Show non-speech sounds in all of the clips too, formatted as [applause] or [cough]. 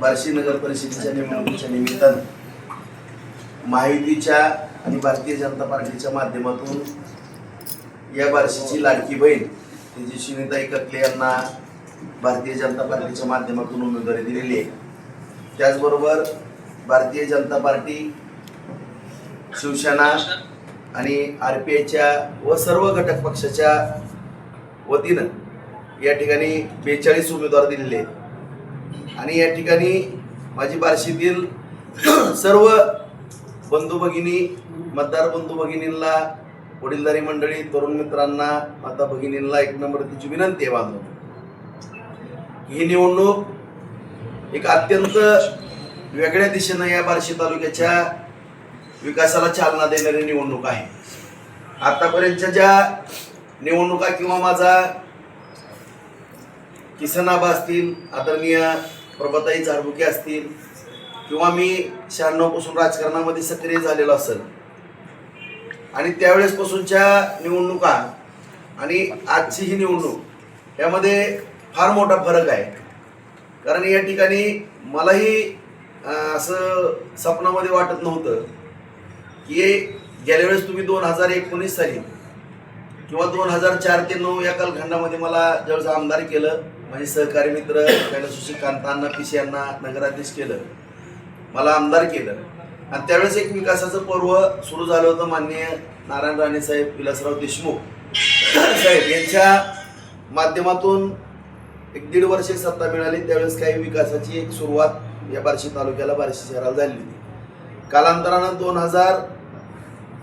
बार्शी नगर परिषदेच्या निवडणुकीच्या निमित्तानं महायुतीच्या आणि भारतीय जनता पार्टीच्या माध्यमातून या बार्शीची लाडकी बहीण तिची सुनीताई ककले यांना भारतीय जनता पार्टीच्या माध्यमातून उमेदवारी दिलेली आहे. त्याचबरोबर भारतीय जनता पार्टी शिवसेना आणि आर पी आयच्या व सर्व घटक पक्षाच्या वतीनं या ठिकाणी बेचाळीस उमेदवार दिलेले आहेत. आणि या ठिकाणी माझी बार्शीतील [clears throat] सर्व बंधू भगिनी मतदार बंधू भगिनींना वडीलधारी मंडळी तरुण मित्रांना माता भगिनींना एक नंबर तिची विनंती आहे माझं ही निवडणूक एक अत्यंत वेगळ्या दिशेनं या बार्शी तालुक्याच्या विकासाला चालना देणारी निवडणूक आहे. आतापर्यंतच्या ज्या निवडणुका किंवा माझा किसनाबा असतील आदरणीय प्रभाताई झाडबुके असतील किंवा मी शहाण्णवपासून राजकारणामध्ये सक्रिय झालेलो असेल. आणि त्यावेळेसपासूनच्या निवडणुका आणि आजची ही निवडणूक यामध्ये फार मोठा फरक आहे. कारण या ठिकाणी मलाही असं स्वप्नामध्ये वाटत नव्हतं की गेल्या वेळेस तुम्ही दोन हजार एकोणीस साली किंवा दोन हजार चार ते नऊ या कालखंडामध्ये मला ज्यावेळेस आमदार केलं माझे सहकारी मित्र त्यांना सुशिकांतांना अण्णा यांना नगराधीश केलं. मला आमदार केलं. आणि त्यावेळेस एक विकासाचं पर्व सुरू झालं होतं माननीय नारायण राणे साहेब विलासराव देशमुख साहेब यांच्या माध्यमातून एक दीड वर्ष सत्ता मिळाली. त्यावेळेस काही विकासाची एक सुरुवात या बार्शी तालुक्याला बार्शी शहराला झाली होती. कालांतरानं दोन हजार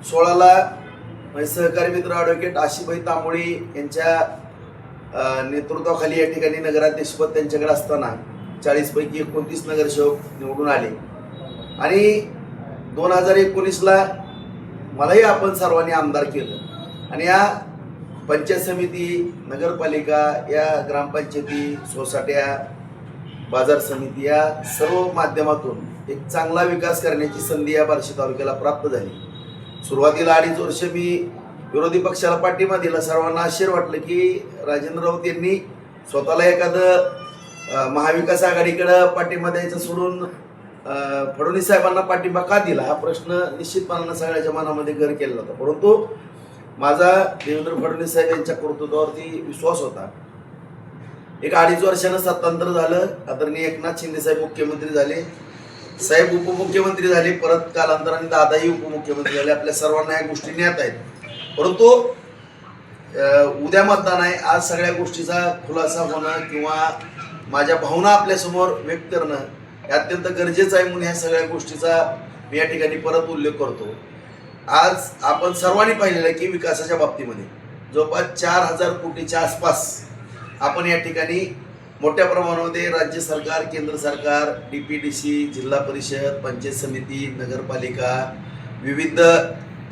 सोळाला माझे सहकारी मित्र ॲडव्होकेट आशिबाई तांबोळी यांच्या नेतृत्वाखाली या ठिकाणी नगराध्यक्षपद त्यांच्याकडे असताना चाळीसपैकी एकोणतीस नगरसेवक निवडून आले. आणि दोन हजार एकोणीसला मलाही आपण सर्वांनी आमदार केलं. आणि या पंचायत समिती नगरपालिका या ग्रामपंचायती सोसाट्या बाजार समिती या सर्व माध्यमातून एक चांगला विकास करण्याची संधी या बार्शी तालुक्याला प्राप्त झाली. सुरुवातीला अडीच वर्ष मी विरोधी पक्षाला पाठिंबा दिला. सर्वांना आश्चर्य वाटलं की राजेंद्र राऊत यांनी स्वतःला एखादं महाविकास आघाडीकडं पाठिंबा द्यायचं सोडून फडणवीस साहेबांना पाठिंबा का दिला? हा प्रश्न निश्चितपणानं सगळ्याच्या मनामध्ये घर केलेला होता. परंतु माझा देवेंद्र फडणवीस साहेब यांच्या कर्तृत्वावरती विश्वास होता. एक अडीच वर्षानं सत्तांतर झालं. आदरणीय एकनाथ शिंदे साहेब मुख्यमंत्री झाले. साहेब उपमुख्यमंत्री झाले. परत कालांतराने दादाही उपमुख्यमंत्री झाले. आपल्या सर्वांना या गोष्टी ज्ञात आहेत. परंतु उद्या मतदान आहे. आज सगळ्या गोष्टीचा खुलासा होणं किंवा माझ्या भावना आपल्यासमोर व्यक्त करणं हे अत्यंत गरजेचं आहे म्हणून ह्या सगळ्या गोष्टीचा मी या ठिकाणी परत उल्लेख करतो. आज आपण सर्वांनी पाहिलेलं आहे की विकासाच्या बाबतीमध्ये जवळपास चार हजार कोटीच्या आसपास आपण या ठिकाणी मोठ्या प्रमाणामध्ये राज्य सरकार केंद्र सरकार डी पी डी सी जिल्हा परिषद पंचायत समिती नगरपालिका विविध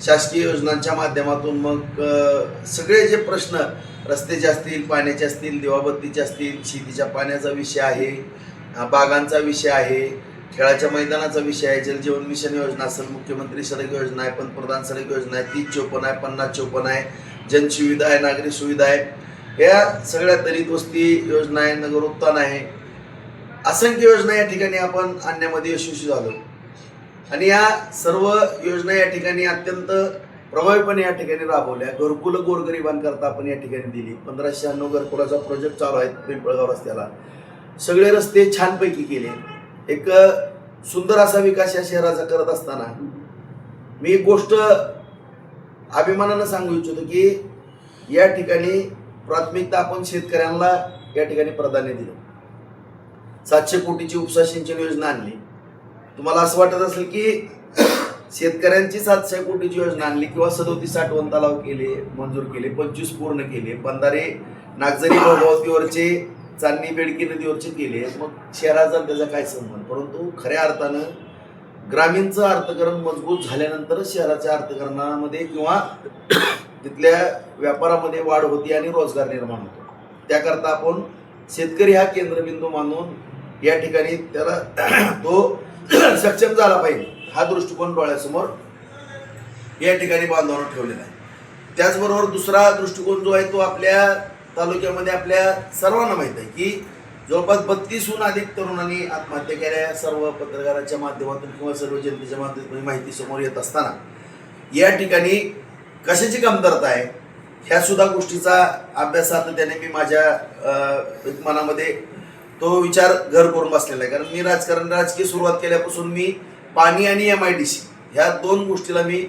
शासकीय योजनांच्या माध्यमातून मग सगळे जे प्रश्न रस्त्याचे असतील पाण्याचे असतील दिवाबत्तीचे असतील शेतीच्या पाण्याचा विषय आहे बागांचा विषय आहे खेळाच्या मैदानाचा विषय आहे जलजीवन मिशन योजना असेल मुख्यमंत्री सडक योजना आहे पंतप्रधान सडक योजना आहे तीस चोपन्न आहे पन्नास चोपन्न आहे जनसुविधा आहे नागरी सुविधा आहे. या सगळ्या दलित वस्ती योजना आहे नगरोत्थान आहे. असंख्य योजना या ठिकाणी आपण आणण्यामध्ये यशस्वी झालो. आणि या सर्व योजना या ठिकाणी अत्यंत प्रभावीपणे या ठिकाणी राबवल्या. घरकुल गोरगरिबांकरता आपण या ठिकाणी दिली. पंधराशे शहाण्णव घरकुलाचा प्रोजेक्ट चालू आहे पिंपळगाव रस्त्याला. सगळे रस्ते छानपैकी केले. एक सुंदर असा विकास या शहराचा करत असताना मी एक गोष्ट अभिमानानं सांगू इच्छितो की या ठिकाणी प्राथमिकता आपण शेतकऱ्यांना या ठिकाणी प्राधान्य दिलं. सातशे कोटीची उपसा सिंचन योजना आणली. तुम्हाला असं वाटत असेल की शेतकऱ्यांची सातशे कोटीची योजना आणली किंवा सदोतीस साठवण तलाव केले मंजूर केले पंचवीस पूर्ण केले बंधारे नागझरी भोगावतीवरचे चांदणी बेडकी नदीवरचे केले मग शहराचा त्याचा काय संबंध? परंतु खऱ्या अर्थानं ग्रामीणचं अर्थकरण मजबूत झाल्यानंतरच शहराच्या अर्थकरणामध्ये किंवा तिथल्या व्यापारामध्ये वाढ होती आणि रोजगार निर्माण होतो. त्याकरता आपण शेतकरी हा केंद्रबिंदू मानून या ठिकाणी त्याला तो [coughs] सक्षम झाला पाहिजे. हा दृष्टिकोन डोळ्यासमोर या ठिकाणी बांधवांना ठेवलेला आहे. त्याचबरोबर दुसरा दृष्टिकोन जो आहे तो आपल्या तालुक्यामध्ये आपल्या सर्वांना माहीत आहे की जवळपास बत्तीसहून अधिक तरुणांनी आत्महत्या केल्या. सर्व पत्रकारांच्या माध्यमातून किंवा सर्व जनतेच्या माध्यमातून माहिती समोर येत असताना या ठिकाणी कशाची कमतरता आहे? ह्या सुद्धा गोष्टीचा अभ्यास सातत्याने मी माझ्या मनामध्ये तो विचार घर करून बसलेला आहे. कारण मी राजकारण राजकीय सुरुवात केल्यापासून मी पाणी आणि एम आय डी सी ह्या दोन गोष्टीला मी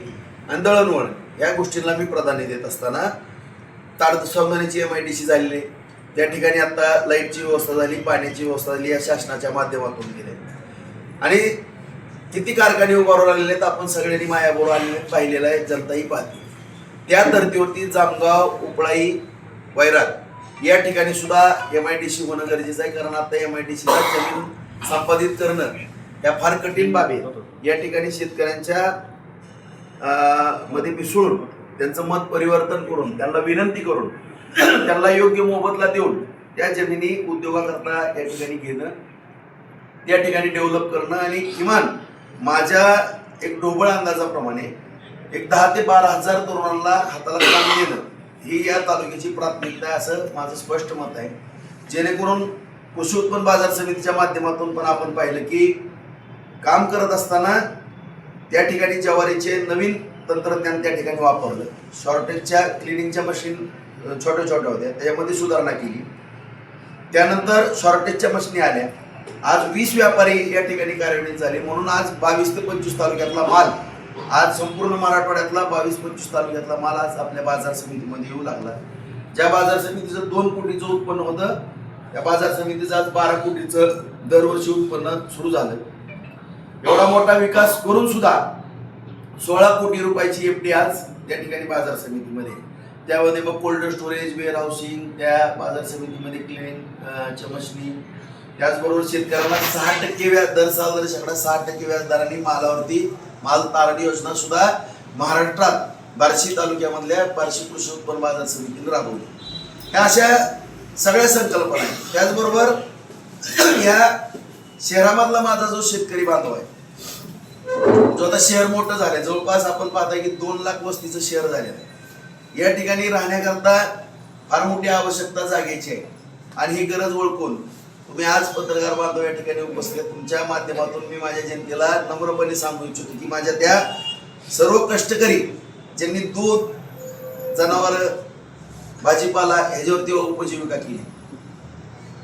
आणि दळणवळण ह्या गोष्टींना मी प्राधान्य देत असताना ताड एम आय डी सी झालेली आहे. त्या ठिकाणी आता लाईटची व्यवस्था झाली पाण्याची व्यवस्था झाली या शासनाच्या माध्यमातून गेले. आणि किती कारखाने उभारून आलेले आहेत आपण सगळ्यांनी मायाबरोबर आलेले पाहिलेलं आहे जनताही पाहते. त्या धर्तीवरती जामगाव उपळाई वैराग या ठिकाणी सुद्धा एम आय डी सी होणं गरजेचं आहे कारण आता एम आय डी सीला जमीन संपादित करणं या फार कठीण बाबी आहेत. या ठिकाणी शेतकऱ्यांच्या मध्ये मिसळून त्यांचं मत परिवर्तन करून त्यांना विनंती करून त्यांना योग्य मोबदला देऊन त्या जमिनी उद्योगाकरता या ठिकाणी घेणं त्या ठिकाणी डेव्हलप करणं आणि किमान माझ्या एक ढोबळ अंदाजाप्रमाणे एक दहा ते बारा हजार तरुणांना हाताला काम देणं ही या तालुक्याची प्राथमिकता आहे असं माझं स्पष्ट मत आहे. जेणेकरून कृषी उत्पन्न बाजार समितीच्या माध्यमातून पण आपण पाहिलं की काम करत असताना त्या ठिकाणी ज्वारीचे नवीन तंत्रज्ञान त्या ठिकाणी वापरलं. शॉर्टेजच्या क्लिनिंगच्या मशीन छोट्या छोट्या होत्या. त्याच्यामध्ये सुधारणा केली. त्यानंतर शॉर्टेजच्या मशिनी आल्या. आज वीस व्यापारी या ठिकाणी कार्यान्वित झाले. म्हणून आज बावीस ते पंचवीस तालुक्यातला माल आज संपूर्ण मराठवाड्यातला बावीस पंचवीस तालुक्यातला माल आज आपल्या बाजार समितीमध्ये येऊ लागला. ज्या बाजार समितीचं दोन कोटीचं उत्पन्न होतं त्या बाजार समितीचं आज बारा कोटीचं दरवर्षी उत्पन्न सुरू झालं. एवढा मोठा विकास करून सुद्धा सोळा कोटी रुपयाची एफडी आज त्या ठिकाणी बाजार समितीमध्ये त्यामध्ये मग कोल्ड स्टोरेज वेअर हाऊसिंग त्या बाजार समितीमध्ये क्लिनिंग चमचणी त्याचबरोबर शेतकऱ्यांना सहा टक्के व्याज दर सहा वर्षाकडे सहा टक्के व्याजदराने मालावरती माल तारणी योजना सुद्धा महाराष्ट्रात बार्शी तालुक्यामधल्या बार्शी कृषी उत्पन्न बाजार समितीने राबवली. ह्या अशा सगळ्या संकल्पना आहेत. त्याचबरोबर [clears throat] या शहरामधला माझा जो शेतकरी बांधव आहे जो आता शहर मोठं झालंय जवळपास आपण पाहताय की दोन लाख वस्तीचं शहर झालेलं आहे. या ठिकाणी राहण्याकरता फार मोठी आवश्यकता जागेची आहे. आणि ही गरज ओळखून तुम्ही आज पत्रकार बांधव या ठिकाणी उपस्थित. तुमच्या माध्यमातून मी माझ्या जनतेला नम्रपणे सांगू इच्छितो की माझ्या त्या सर्व कष्टकरी ज्यांनी दूध जनावर भाजीपाला ह्याच्यावरती उपजीविका केली.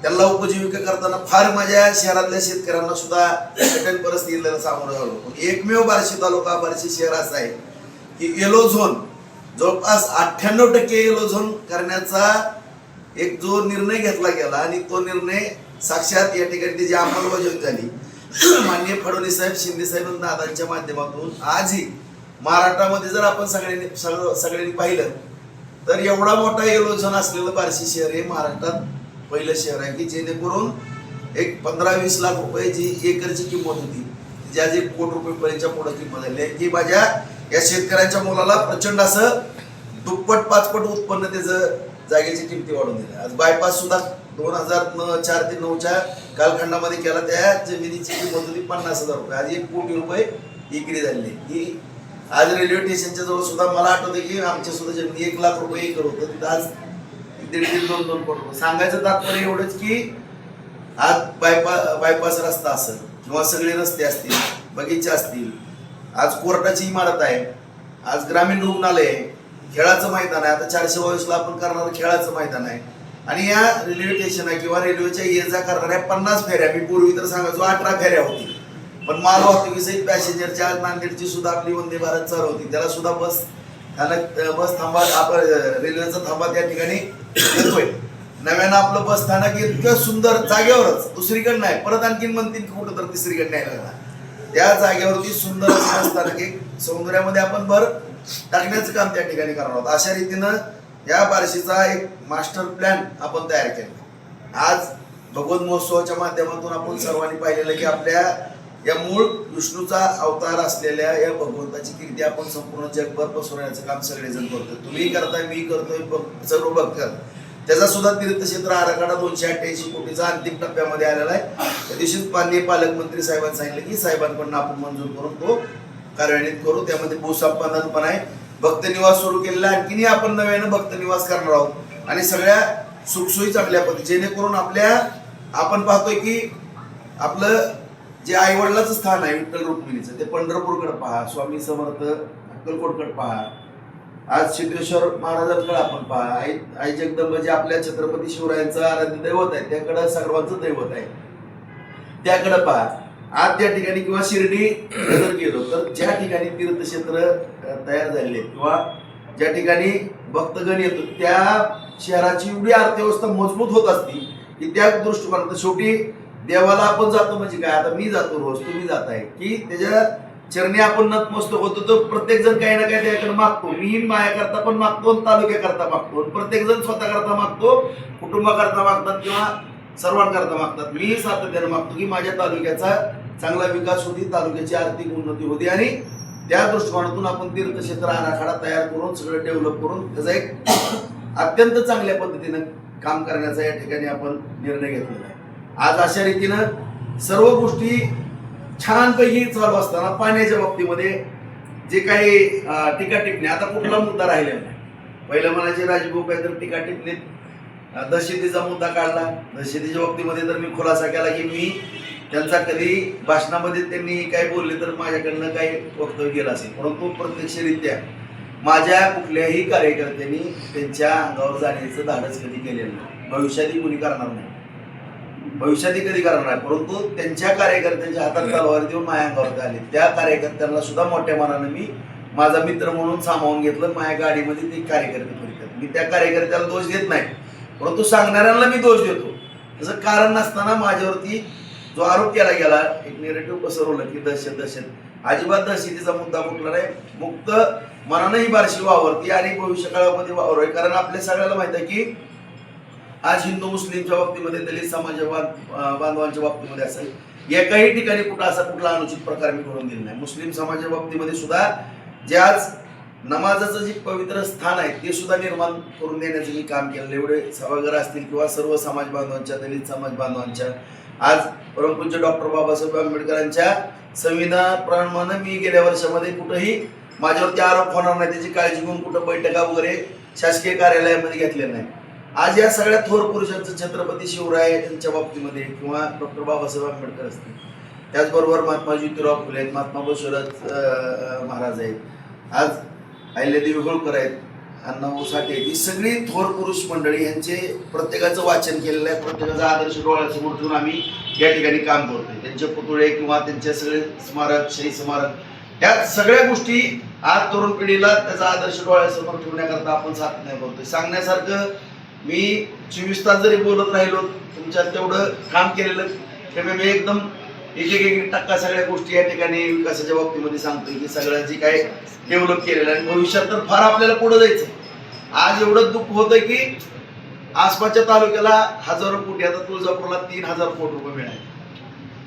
त्यांना उपजीविका करताना फार माझ्या शहरातल्या शेतकऱ्यांना सुद्धा कठीण परिस्थितीला सामोरं झालो पण म्हणजे एकमेव बार्शी तालुका बार्शी शहर असं आहे की येलो झोन जवळपास अठ्ठ्याण्णव टक्के येलो झोन करण्याचा एक जो निर्णय घेतला गेला आणि तो निर्णय साक्षात या ठिकाणी त्याची अंमलबजावणी झाली माननीय फडणवीस साहेब शिंदे साहेब आणि दादांच्या माध्यमातून आजही महाराष्ट्रामध्ये जर आपण सगळ्यांनी सगळं सगळ्यांनी पाहिलं तर एवढा मोठा येलो असलेलं बार्शी शहर हे महाराष्ट्रात पहिलं शहर आहे की जेणेकरून एक पंधरा वीस लाख रुपये जी एकरची किंमत होती जी आज एक कोट रुपयेपर्यंतच्या पुढे किंमत झाली आहे की माझ्या या शेतकऱ्यांच्या मुलाला प्रचंड असं दुप्पट पाचपट उत्पन्न त्याचं जागेची किमती वाढून दिल्या आज बायपास सुद्धा दोन हजार न चार ते नऊच्या कालखंडामध्ये केला त्या जमिनीची किंमत होती पन्नास हजार रुपये. आज एक कोटी रुपये विक्री झालेली ही आज रेल्वे स्टेशनच्या जवळ सुद्धा मला आठवतं की आमच्या सुद्धा जमिनी एक लाख रुपये एकर होतं. तिथं आज दीड दीड दोन दोन कोटी रुपये. सांगायचं तात्पर्य एवढंच की आज बायपा बायपास रस्ता असेल किंवा सगळे रस्ते असतील बगीचे असतील आज कोर्टाची इमारत आहे आज ग्रामीण रुग्णालय आहे खेळाचं मैदान आहे. आता चारशे बावीसला आपण करणारं खेळाचं मैदान आहे. आणि या रेल्वे स्टेशन आहे किंवा रेल्वेच्या ये जा करणाऱ्या पन्नास फेऱ्या. मी पूर्वी तर सांगायचो अठरा फेऱ्या होती. पण माल वाहतुकीसहित पॅसेंजरच्या नांदेडची सुद्धा आपली वंदे भारत चालू होती. त्याला सुद्धा बस स्थानक बस थांबा आपण रेल्वेचा थांबा त्या ठिकाणी येतोय. नव्यानं आपलं बस स्थानक इतकं सुंदर जागेवरच दुसरीकडे नाही. परत आणखीन म्हणतील की कुठं तर तिसरीकडे नाही लागणार. त्या जागेवरती सुंदर स्थानक एक सौंदर्यामध्ये आपण भर टाकण्याचं काम त्या ठिकाणी करणार आहोत. अशा रीतीनं या बार्शीचा एक मास्टर प्लॅन आपण तयार केला. आज भगवत महोत्सवाच्या माध्यमातून आपण सर्वांनी पाहिलेलं की आपल्या या मूळ विष्णूचा अवतार असलेल्या या भगवंताची कीर्ती आपण संपूर्ण जगभर पसरवण्याचं काम सगळेजण करतो तुम्ही करताय मी करतोय सर्व बघतात. त्याचा सुद्धा तीर्थक्षेत्र आराखडा दोनशे अठ्ठ्याऐंशी कोटीचा अंतिम टप्प्यामध्ये आलेला आहे. त्या दिवशीच माननीय पालकमंत्री साहेबांनी सांगितलं की साहेबांकडून आपण मंजूर करून तो कार्यान्वित करू. त्यामध्ये भूसंपादन पण आहे. भक्त निवास सुरू केलेला आणखीनही आपण नव्यानं भक्त निवास करणार आहोत. आणि सगळ्या सुखसोयी चांगल्या पद्धती जेणेकरून आपल्या आपण पाहतोय की आपलं जे आईवडिलाचं स्थान आहे विठ्ठल रुक्मिणीचं ते पंढरपूरकडे पहा स्वामी समर्थ अक्कलकोटकडे पहा. आज सिद्धेश्वर महाराजांकडे आपण पहा. आई आई जगदंबा जे आपल्या छत्रपती शिवरायांचं आराध्य दैवत आहे त्याकडं सर्वांचं दैवत आहे. त्याकडं पहा. आज ज्या ठिकाणी किंवा शिर्डी जर गेलो तर ज्या ठिकाणी तीर्थक्षेत्र तयार झालेले आहेत किंवा ज्या ठिकाणी भक्तगण येतो त्या शहराची एवढी अर्थव्यवस्था मजबूत होत असती की त्या दृष्टिकोनात शेवटी देवाला आपण जातो म्हणजे काय? आता मी जातो रोज तुम्ही आहे की त्याच्या चरणी आपण नतमस्तक होतो तो प्रत्येक जण काही ना काही त्याच्याकडे मागतो. मी मायाकरता पण मागतो आणि तालुक्याकरता मागतो. प्रत्येक जण स्वतःकरता मागतो कुटुंबाकरता मागतात किंवा सर्वांकरता मागतात. मी सातत्याने मागतो की माझ्या तालुक्याचा चांगला विकास होती तालुक्याची आर्थिक उन्नती होती आणि त्या दृष्टिकोनातून आपण तीर्थक्षेत्र आराखडा तयार करून सगळं डेव्हलप करून त्याचा एक अत्यंत चांगल्या पद्धतीनं काम करण्याचा या ठिकाणी आपण निर्णय घेतलेला आहे. आज अशा रीतीनं सर्व गोष्टी छानपैकी चालू असताना पाण्याच्या बाबतीमध्ये जे काही टीका टिपणे आता कुठला मुद्दा राहिलेला नाही. पहिलं म्हणायचे राजभाऊ काहीतरी टीका टिपणे अं, दहशतीचा मुद्दा काढला. दहशतीच्या बाबतीमध्ये तर मी खुलासा केला की मी त्यांचा कधी भाषणामध्ये त्यांनी काय बोलले तर माझ्याकडनं काही वक्तव्य केलं असेल. परंतु प्रत्यक्षरित्या माझ्या कुठल्याही कार्यकर्त्यांनी त्यांच्या अंगावर जाण्याचं धाडस कधी केलेलं नाही. भविष्यातही कुणी करणार नाही. भविष्यातही कधी करणार नाही. परंतु त्यांच्या कार्यकर्त्यांच्या हातात तलवार देऊन माझ्या अंगावर आले. त्या कार्यकर्त्यांना सुद्धा मोठ्या मनानं मी माझा मित्र म्हणून सामावून घेतलं. माझ्या गाडीमध्ये ते कार्यकर्ते फिरतात. मी त्या कार्यकर्त्याला दोष देत नाही. परंतु सांगणाऱ्यांना मी दोष देतो. त्याचं कारण नसताना माझ्यावरती जो आरोप केला गेला एक नेरेटिव्ह पसरवलं की दहशत दहशत. अजिबात दहशतीचा मुद्दा कुठला नाही. मुक्त मनानं ही बारशी वावरती आणि भविष्य काळामध्ये वावर आहे कारण आपल्या सगळ्याला माहीत आहे की आज हिंदू मुस्लिमच्या बाबतीमध्ये दलित समाज बांधवांच्या बाबतीमध्ये असेल एकाही ठिकाणी कुठं असा कुठला अनुचित प्रकार मी करून दिला नाही. मुस्लिम समाजाच्या बाबतीमध्ये सुद्धा जे आज नमाजाचं जे पवित्र स्थान आहे ते सुद्धा निर्माण करून देण्याचं मी काम केलं एवढे सभागृह असतील किंवा सर्व समाज बांधवांच्या दलित समाज बांधवांच्या आज परमपूज्य डॉक्टर बाबासाहेब आंबेडकरांच्या संविधानाप्रमाणे मी गेल्या वर्षामध्ये कुठंही माझ्यावरती आरोप होणार नाही त्याची काळजी घेऊन कुठं बैठका वगैरे शासकीय कार्यालयामध्ये घेतल्या नाही. आज या सगळ्या थोर पुरुषांचं छत्रपती शिवराय यांच्या बाबतीमध्ये किंवा डॉक्टर बाबासाहेब आंबेडकर असतील. त्याचबरोबर महात्मा ज्योतिराव फुले आहेत महात्मा बसवराज महाराज आहेत. आज अहिल्यादेवी होळकर आहेत. अण्णाभाऊ साठे ही सगळी थोर पुरुष मंडळी यांचे प्रत्येकाचं वाचन केलेलं आहे. प्रत्येकाचा आदर्श डोळ्यासमोर ठेवून आम्ही या ठिकाणी काम करतोय. त्यांचे पुतळे किंवा त्यांचे सगळे स्मारक शहीद स्मारक या सगळ्या गोष्टी आज तरुण पिढीला त्याचा आदर्श डोळ्यासमोर ठेवण्याकरता आपण साधने करतोय सांगण्यासारखं मी चोवीस तास जरी बोलत राहिलो तुमच्यात तेवढं काम केलेलं त्यामुळे मी एकदम एक एक टक्का सगळ्या गोष्टी या ठिकाणी विकासाच्या बाबतीमध्ये सांगतोय की सगळं जे काय डेव्हलप केलेलं आहे. आणि भविष्यात तर फार आपल्याला पुढे जायचं आज एवढं दुःख होतं की आसपासच्या तालुक्याला हजारो कोटी आता तुळजापूरला तीन हजार कोटी रुपये मिळाले.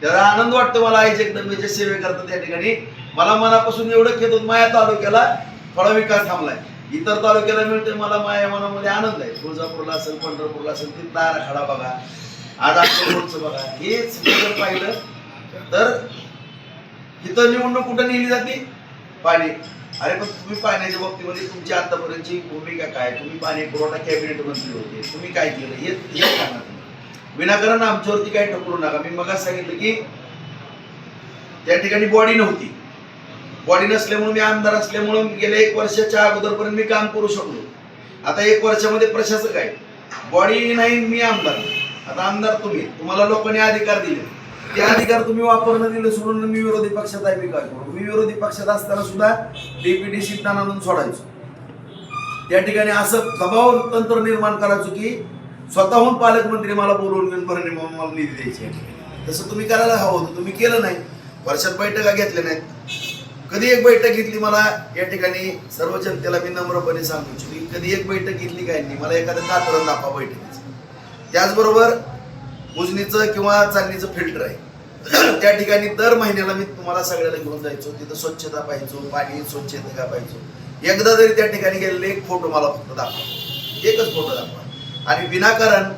त्याला आनंद वाटतो मला आई जगदंबेच्या सेवे करतात त्या ठिकाणी. मला मनापासून एवढं खेळतो माया माझ्या तालुक्याला थोडा विकास थांबलाय. इतर तालुक्याला मिळते मला माझ्या मनामध्ये आनंद आहे. तुळजापूरला असेल पंढरपूरला असेल तिथला आराखडा बघा. आज अक्कलकोटचं बघा. हेच पाहिलं तर इथं निवडणूक कुठं नेली जाते पाणी. अरे पण तुम्ही पाण्याच्या बाबतीमध्ये तुमची आतापर्यंतची भूमिका काय? तुम्ही पाणी पुरवठा कॅबिनेट मंत्री होते. तुम्ही काय केलं? हे हे सांगा विनाकारण आमच्यावरती काय ठकरू नका. मी मग सांगितलं की त्या ठिकाणी बॉडी नव्हती. बॉडी नसल्यामुळे मी आमदार असल्यामुळे गेल्या एक वर्षाच्या अगोदरपर्यंत मी काम करू शकलो. आता एक वर्षामध्ये प्रशासक आहे बॉडी नाही मी आमदार. आता आमदार तुम्ही. तुम्हाला लोकांनी अधिकार दिले. ते अधिकार तुम्ही वापरणं दिलं सोडून मी विरोधी पक्षात आहे मी काय करू? मी विरोधी पक्षात असताना सुद्धा डीपीडी सीटना आणून सोडायचो. त्या ठिकाणी असं दबाव तंत्र निर्माण करायचो की स्वतःहून पालकमंत्री मला बोलवून घेऊन भरणे मला निधी द्यायची तसं तुम्ही करायला हवं होतं तुम्ही केलं नाही. वर्षात बैठका घेतल्या नाहीत. कधी एक बैठक घेतली मला या ठिकाणी सर्व जनतेला मी नम्रपणे सांगू इच्छितो की कधी एक बैठक घेतली काय नाही मला एखादं कातरण दाखवा बैठकीचं. त्याचबरोबर उजनीचं किंवा चालणीचं फिल्टर आहे. [clears throat] त्या ठिकाणी दर महिन्याला मी तुम्हाला सगळ्याला घेऊन जायचो. तिथं स्वच्छता पाहिजो पाणी स्वच्छ का पाहिजे एकदा जरी त्या ठिकाणी गेलेले एक फोटो मला फक्त दाखवा. एकच फोटो दाखवा. आणि विनाकारण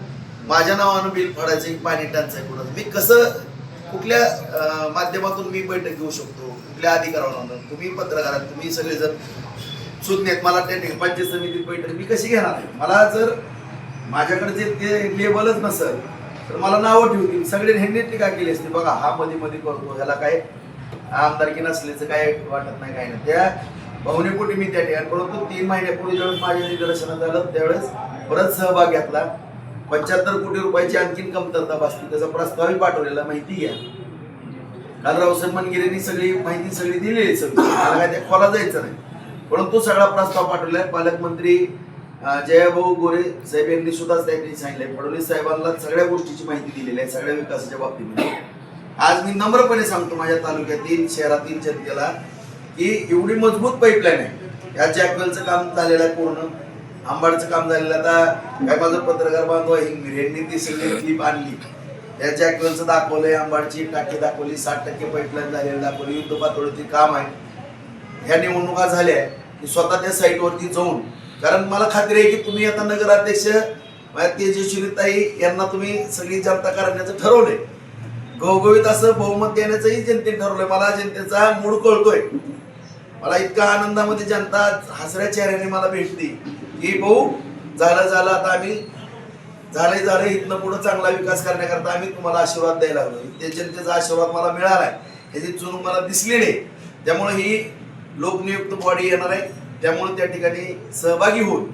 माझ्या नावानं बिल फाडायचं एक पाणी टंचाई कुठं. मी कसं कुठल्या माध्यमातून मी बैठक घेऊ शकतो? कुठल्या अधिकारावर तुम्ही पत्रकारात तुम्ही सगळेजण सुज्ञेत मला त्या ठिकाणी पंचायत समितीत बैठक मी कशी घेणार आहे? मला जर माझ्याकडे जे ते लेबलच नसेल तर मला नावं ठेवतील सगळे ह्यांनी टीका केली असते बघा हा मध्ये मध्ये करतो. ह्याला काय आमदारकी नसल्याचं काय वाटत नाही काय नाही. त्या भावनेपोटी मी त्या ठिकाणी परंतु तीन महिन्यापूर्वी ज्यावेळेस माझ्या निदर्शनात आलं त्यावेळेस परत सहभाग घेतला. पंच्याहत्तर कोटी रुपयाची आणखीन कमतरता भासली. त्याचा प्रस्तावही पाठवलेला माहिती घ्या. काल रावसाहेब मनगिरेंनी सगळी माहिती सगळी दिलेली सगळी. मला काय त्या खोला जायचं नाही. परंतु सगळा प्रस्ताव पाठवलाय पालकमंत्री जयाभाऊ गोरे साहेब यांनी सुद्धा त्यांनी सांगितलंय. फडणवीस साहेबांना सगळ्या गोष्टीची माहिती दिलेली आहे सगळ्या विकासाच्या बाबतीमध्ये. आज मी नम्रपणे सांगतो माझ्या तालुक्यातील शहरातील जनतेला की एवढी मजबूत पाईपलाईन आहे. या जॅकवेलचं काम झालेलं आहे पूर्ण. आंबाडचं काम झालेलं आता काय माझं पत्रकार बांधव आहे यांनी ती सगळी क्लिप आणली. या जॅकवेलचं दाखवलंय आंबाडची टाकी दाखवली साठ टक्के पाईपलाईन झालेली दाखवली युद्ध पातळीची काम आहे. ह्या निवडणुका झाल्या की स्वतः त्या साईटवरती जाऊन कारण मला खात्री आहे की तुम्ही आता नगराध्यक्ष माझ्या तेजस्वीताई यांना तुम्ही सगळी जनता करण्याचं ठरवलंय. घवघवीत असं बहुमत देण्याचंही जनतेने ठरवलंय. मला जनतेचा मूड कळतोय. मला इतका आनंदामध्ये जनता हसऱ्या चेहऱ्याने मला भेटते की भाऊ झालं झालं आता आम्ही झाले झालं इथनं पुढं चांगला विकास करण्याकरता आम्ही तुम्हाला आशीर्वाद द्यायला लागलो. ते जनतेचा आशीर्वाद मला मिळाला आहे ह्याची चुनूक मला दिसली नाही. त्यामुळे ही लोकनियुक्त बॉडी येणार आहे. त्यामुळे त्या ठिकाणी सहभागी होऊन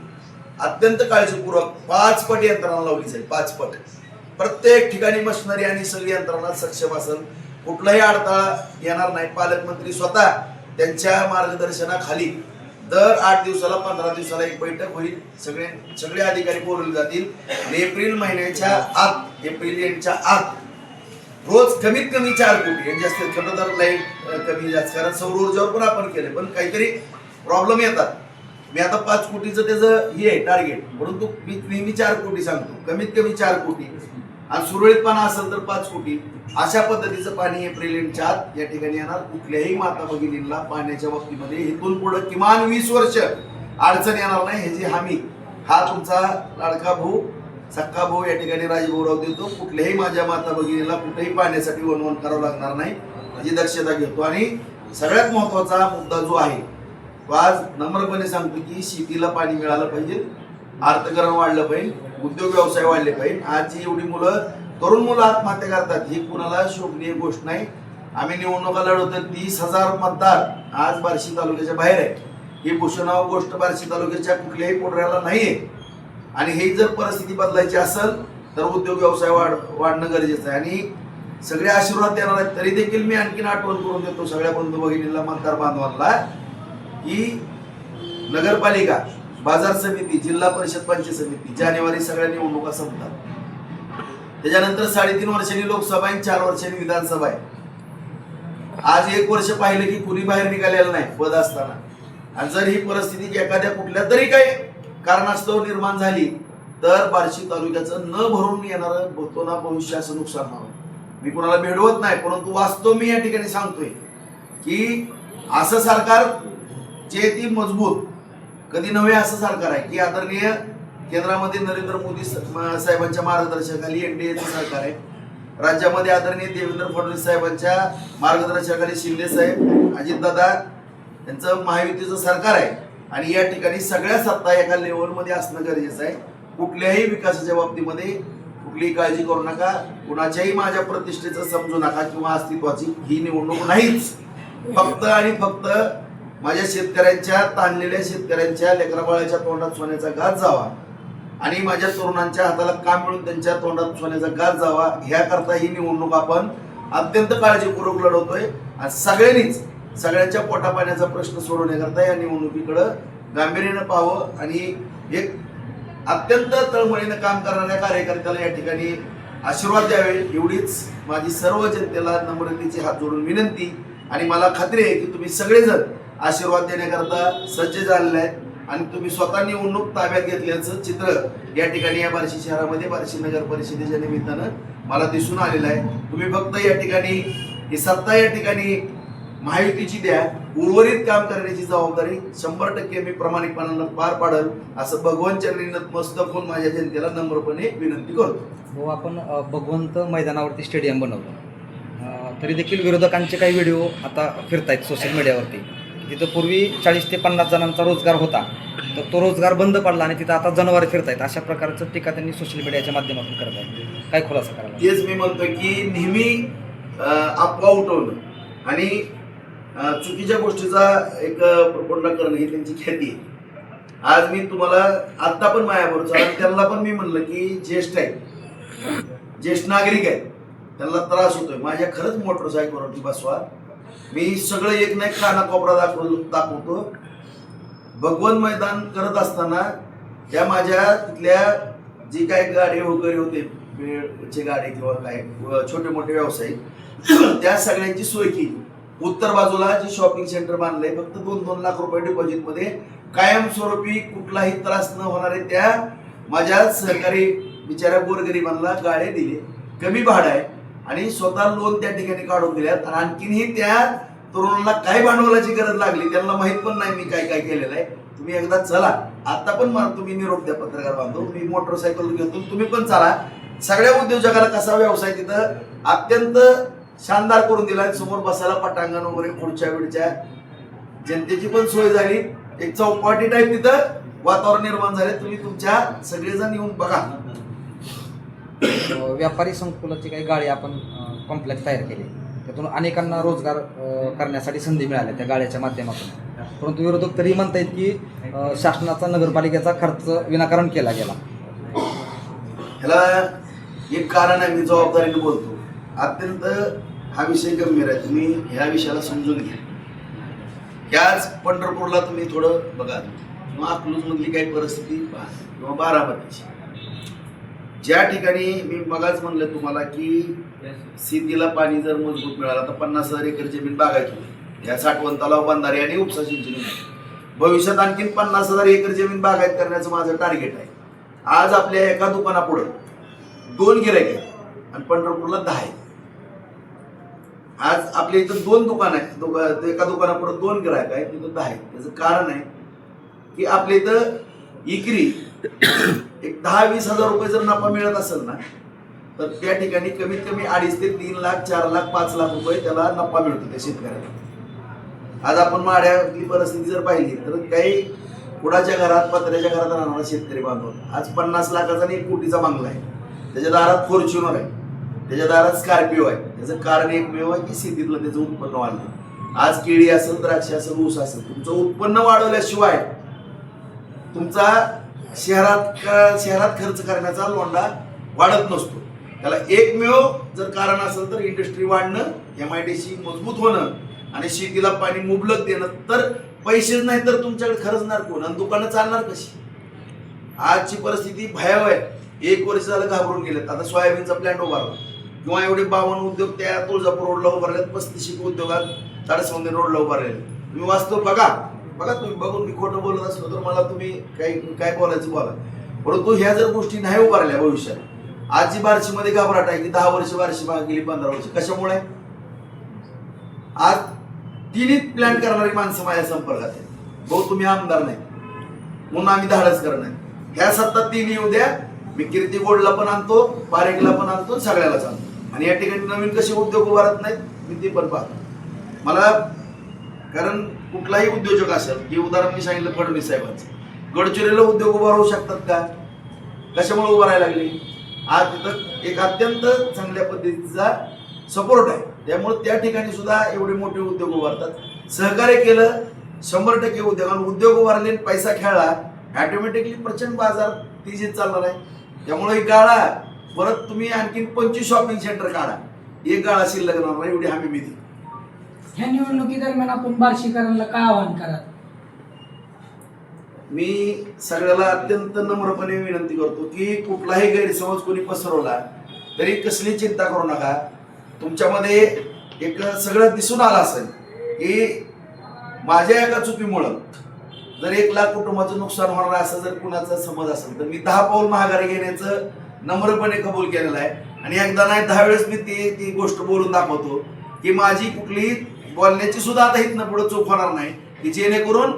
अत्यंत काळजीपूर्वक पाच पट यंत्रणा लावली जाईल पाच पट. प्रत्येक ठिकाणी मशिनरी आणि सगळी यंत्रणा सक्षम असेल कुठलाही अडथळा येणार नाही. पालकमंत्री स्वतः त्यांच्या मार्गदर्शनाखाली दर आठ दिवसाला पंधरा दिवसाला एक बैठक होईल. सगळे सगळे अधिकारी बोलवले जातील. आणि एप्रिल महिन्याच्या आत एप्रिल एंडच्या आत रोज कमीत कमी चार कोटी. म्हणजे जास्त खरं तर लाइट कमी जास्त. कारण सौर ऊर्जावर पण आपण केले पण काहीतरी प्रॉब्लेम येतात. मी आता पाच कोटीचं त्याचं हे आहे टार्गेट परंतु मी नेहमी चार कोटी सांगतो. कमीत कमी चार कोटी. आणि सुरळीतपणा असेल तर पाच कोटी. अशा पद्धतीचं पाणी एप्रिल एंडच्या आत या ठिकाणी येणार. कुठल्याही माता भगिनींना पाण्याच्या बाबतीमध्ये इथून पुढे किमान वीस वर्ष अडचण येणार नाही. ह्याची हमी हा तुमचा लाडका भाऊ सक्का भाऊ या ठिकाणी राजभाऊराव देतो. कुठल्याही माझ्या माता भगिनीला कुठेही पाण्यासाठी वणवण करावं लागणार नाही. याची दक्षता घेतो. आणि सगळ्यात महत्त्वाचा मुद्दा जो आहे आज नम्रपणे सांगतो की शेतीला पाणी मिळालं पाहिजे अर्थकरण वाढलं पाहिजे उद्योग व्यवसाय वाढले पाहिजे. आज जी एवढी मुलं तरुण मुलं आत्महत्या करतात ही कुणाला शोभनीय गोष्ट नाही. आम्ही निवडणुका लढवतो तीस हजार मतदार आज बार्शी तालुक्याच्या बाहेर आहे ही भूषणाव गोष्ट बार्शी तालुक्याच्या कुठल्याही पोटऱ्याला नाहीये. आणि हे जर परिस्थिती बदलायची असेल तर उद्योग व्यवसाय वाढ वाढणं गरजेचं आहे. आणि सगळे आशीर्वाद देणार आहेत तरी देखील मी आणखीन आठवण करून देतो सगळ्या बंधू भगिनीला मतदार बांधवांना. की नगरपालिका बाजार समिती जिल्हा परिषद पंचायत समिती जानेवारी सगळ्या निवडणुका संपतात. त्याच्यानंतर साडेतीन वर्षांनी लोकसभा आहे चार वर्षांनी विधानसभा आहे. आज एक वर्ष पाहिलं की कुणी बाहेर निघालेलं नाही पद असताना. आणि जर ही परिस्थिती एखाद्या कुठल्या तरी काही कारणास्तव निर्माण झाली तर बार्शी तालुक्याचं न भरून येणारं भूतोना भविष्याचं नुकसान होणार. मी कुणाला भेडवत नाही परंतु वास्तव मी या ठिकाणी सांगतोय की असं सरकार जे ती मजबूत कधी नव्हे असं सरकार आहे. की आदरणीय केंद्रामध्ये नरेंद्र मोदी साहेबांच्या मार्गदर्शनाखाली एनडीएचं सरकार आहे. राज्यामध्ये आदरणीय देवेंद्र फडणवीस साहेबांच्या मार्गदर्शनाखाली शिंदे साहेब अजितदादा यांचं महायुतीचं सरकार आहे. आणि या ठिकाणी सगळ्या सत्ता एका लेवलमध्ये असणं गरजेचं आहे. कुठल्याही विकासाच्या बाबतीमध्ये कुठलीही काळजी करू नका. कुणाच्याही माझ्या प्रतिष्ठेचं समजू नका किंवा अस्तित्वाची ही निवडणूक नाहीच. फक्त आणि फक्त माझ्या शेतकऱ्यांच्या ताणलेल्या शेतकऱ्यांच्या लेकराबाळाच्या तोंडात सोन्याचा घात जावा. आणि माझ्या तरुणांच्या हाताला काम मिळून त्यांच्या तोंडात सोन्याचा घात जावा ह्याकरता ही निवडणूक आपण अत्यंत काळजीपूर्वक लढवतोय. आणि सगळ्यांनीच सगळ्यांच्या पोटापाण्याचा प्रश्न सोडवण्याकरता या निवडणुकीकडं गांभीर्यानं पाहावं. आणि एक अत्यंत तळमळीनं काम करणाऱ्या कार्यकर्त्याला या ठिकाणी आशीर्वाद द्यावे. एवढीच माझी सर्व जनतेला नम्रतेची हात जोडून विनंती. आणि मला खात्री आहे की तुम्ही सगळेजण आशीर्वाद देण्याकरता सज्ज झालेला आहे. आणि तुम्ही स्वतः निवडणूक ताब्यात घेतल्याचं चित्र या ठिकाणी या बार्शी शहरामध्ये बार्शी नगर परिषदेच्या निमित्तानं मला दिसून आलेलं आहे. तुम्ही फक्त या ठिकाणी ही सत्ता या ठिकाणी महायुतीची द्या. उर्वरित काम करण्याची जबाबदारी शंभर टक्के मी प्रामाणिकपणानं पार पाडल. असं भगवंत चरणीनं मस्त फोन माझ्या जनतेला नम्रपणे विनंती करतो. हो आपण भगवंत मैदानावरती स्टेडियम बनवलं. तरी देखील विरोधकांचे काही व्हिडिओ आता फिरतायत सोशल मीडियावरती तिथं पूर्वी चाळीस ते पन्नास जणांचा रोजगार होता. तर तो रोजगार बंद पडला आणि तिथं आता जनावरे फिरत आहेत अशा प्रकारचं टीका त्यांनी सोशल मीडियाच्या माध्यमातून करत आहेत. काय खुलासा करायला तेच मी म्हणतो की नेहमी अफवा उठवणं आणि चुकीच्या गोष्टीचा एक प्रपोंडा करणं ही त्यांची ख्याती आहे. आज मी तुम्हाला आत्ता पण मायाबरोबर आणि त्यांना पण मी म्हणलं की ज्येष्ठ आहे ज्येष्ठ नागरिक आहे त्यांना त्रास होतोय. माझ्या खरंच मोटरसायकलवरती बसवा. मी सगळं एक नाही काना कोपरा दाखव दाखवतो. भगवन मैदान करत असताना त्या माझ्या तिथल्या जी काही गाडी वगैरे होते चे गाडी किंवा काय छोटे मोठे व्यावसायिक [clears throat] त्या सगळ्यांची सोय केली. उत्तर बाजूला जे शॉपिंग सेंटर बांधलंय फक्त दोन दोन लाख रुपये डिपॉझिटमध्ये कायमस्वरूपी कुठलाही त्रास न होणारे त्या माझ्या सहकारी बिचाऱ्या गोरगरिबांना गाड्या दिले कमी भाडं आहे. आणि स्वतः लोन त्या ठिकाणी काढून दिल्यात. आणि आणखीनही त्या तरुणाला काय भांडवलाची गरज लागली त्यांना माहीत पण नाही मी काय काय केलेलं आहे. तुम्ही एकदा चला. आता पण मला तुम्ही निरोप द्या पत्रकार बांधव. मी मोटरसायकल घेतो तुम्ही पण चला. सगळ्या उद्योजकाला कसा व्यवसाय तिथं? अत्यंत शानदार करून दिला. समोर बसायला पटांगण वगैरे पुढच्या वेळच्या जनतेची पण सोय झाली. एक चौपाटी टाईप तिथं वातावरण निर्माण झाले. तुम्ही तुमच्या सगळेजण येऊन बघा. व्यापारी संकुलाची काही गाडी आपण कॉम्प्लेक्स तयार केली. त्यातून अनेकांना रोजगार करण्यासाठी संधी मिळाल्या त्या गाड्याच्या माध्यमातून. परंतु विरोधक तरी म्हणतायत की शासनाचा नगरपालिकेचा खर्च विनाकारण केला गेला. ह्याला एक कारण आहे मी जबाबदारीने बोलतो. अत्यंत हा विषय गंभीर आहे. तुम्ही ह्या विषयाला समजून घ्या. याच पंढरपूरला तुम्ही थोडं बघा. किंवा अकलूजमधली काही परिस्थिती पहा. किंवा बारामतीची. ज्या ठिकाणी मी मगाच म्हणलं तुम्हाला की शेतीला पाणी जर मजबूत मिळालं तर पन्नास हजार एकर जमीन बागायची या साठवण तलाव बांधारे आणि उपसा सिंचन भविष्यात आणखीन पन्नास हजार एकर जमीन बागायत करण्याचं माझं टार्गेट आहे. आज आपल्या एका दुकानापुढं दोन गिरायक आहेत आणि पंढरपूरला दहा आहेत. आज आपल्या इथं दोन दुकान आहेत. दुका एका दुकानापुढे दोन गिरायक आहेत तिथं दहा आहेत. त्याचं कारण आहे की आपल्या इथं इकरी एक दहा वीस हजार रुपये जर नफा मिळत असेल ना तर त्या ठिकाणी कमीत कमी अडीच ते तीन लाख चार लाख पाच लाख रुपये त्याला नफा मिळतो त्या शेतकऱ्याला. आज आपण माड्यातली परिस्थिती जर पाहिली तर काही कुणाच्या घरात पत्र्याच्या घरात राहणारा शेतकरी बांधव आज पन्नास लाखाचा आणि एक कोटीचा बांगला आहे. त्याच्या दारात फॉर्च्युनर आहे. त्याच्या दारात स्कॉर्पिओ आहे. त्याचं कारण एकमेव आहे की शेतीतलं त्याचं उत्पन्न वाढलं. आज केळी असेल द्राक्ष असेल ऊस असेल तुमचं उत्पन्न वाढवल्याशिवाय तुमचा शहरात शहरात खर्च करण्याचा लोंडा वाढत नसतो. त्याला एकमेव जर कारण असेल तर इंडस्ट्री वाढणं एम आय डी सी मजबूत होणं आणि शेतीला पाणी मुबलक देणं. तर पैसेच नाही तर तुमच्याकडे खर्चणार कोण? आणि दुकानं चालणार कशी? आजची परिस्थिती भयावह आहे. एक वर्ष झालं घाबरून गेलेत. आता सोयाबीनचा प्लॅन उभारला. किंवा एवढे बावन उद्योग त्या तुळजापूर रोडला उभारलेत पस्तीस उद्योगात ताडसवंदी रोडला उभारलेले तुम्ही वास्तव बघा. बघा तुम्ही बघून मी खोटं बोलत असलो तर मला तुम्ही काही काय बोलायचं बोला. परंतु ह्या जर गोष्टी नाही उभारल्या भविष्यात आजची बार्शीमध्ये घाबराट आहे की दहा वर्ष बार्शी मागे गेली पंधरा वर्ष. कशामुळे? आज तिन्ही प्लॅन करणारी माणसं माझ्या संपर्कात आहेत. भाऊ तुम्ही आमदार नाही. म्हणून आम्ही धाडस करणार ह्या सत्ता तिन्ही येऊ द्या. मी कीर्ती गोडला पण आणतो पारेखला पण आणतो सगळ्यालाच आणतो. आणि या ठिकाणी नवीन कसे उद्योग उभारत नाहीत मी ते पण पाहतो. मला कारण कुठलाही उद्योजक असेल की उदाहरण मी सांगितलं फडणवीस साहेबांचं. गडचिरोलीला उद्योग उभा राहू शकतात का? कशामुळे उभा राहायला लागले? आज तिथं एक अत्यंत चांगल्या पद्धतीचा सपोर्ट आहे. त्यामुळे त्या ठिकाणी सुद्धा एवढे मोठे उद्योग उभारतात. सहकार्य केलं शंभर टक्के उद्योग. आणि उद्योग उभारले पैसा खेळला ऑटोमॅटिकली प्रचंड बाजार तेजीत चालणार आहे. त्यामुळे एक गाळा. परत तुम्ही आणखीन पंचवीस शॉपिंग सेंटर काढा. एक गाळा शिल्लक राहणार एवढी हमी मी ह्या निवडणुकीदरम्यान आपण बार्शीकरांना काय आवाहन करा मी सगळ्याला अत्यंत नम्रपणे विनंती करतो की कुठलाही गैरसमज कोणी पसरवला तरी कसली चिंता करू नका. तुमच्यामध्ये एक सगळं दिसून आलं असेल की माझ्या एका चुकीमुळं जर एक लाख कुटुंबाचं नुकसान होणार असं जर कुणाचा समज असेल तर मी दहा पाऊल महागारी घेण्याचं नम्रपणे कबूल केलेलं आहे. आणि एकदा नाही दहा वेळेस मी ती ती गोष्ट बोलून दाखवतो की माझी कुठली बोलण्याची सुद्धा आता इथनं पुढे चूक होणार नाही की जेणेकरून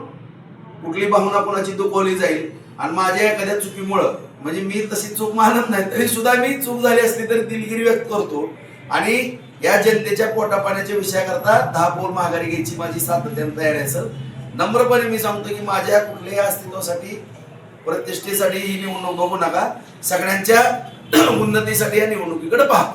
कुठली भावना कोणाची दुखवली जाईल आणि माझ्या एखाद्या चुकीमुळं म्हणजे मी तशी चूक मानत नाही तरी सुद्धा मी चूक झाली असली तरी दिलगिरी व्यक्त करतो. आणि या जनतेच्या पोटापाण्याच्या विषयाकरता दहा पोल माघारी घ्यायची माझी सातत्यानं तयारी असेल नम्रपणे मी सांगतो की माझ्या कुठल्याही अस्तित्वासाठी प्रतिष्ठेसाठी ही निवडणूक बघू नका. सगळ्यांच्या [clears throat] उन्नतीसाठी या निवडणुकीकडे पहा.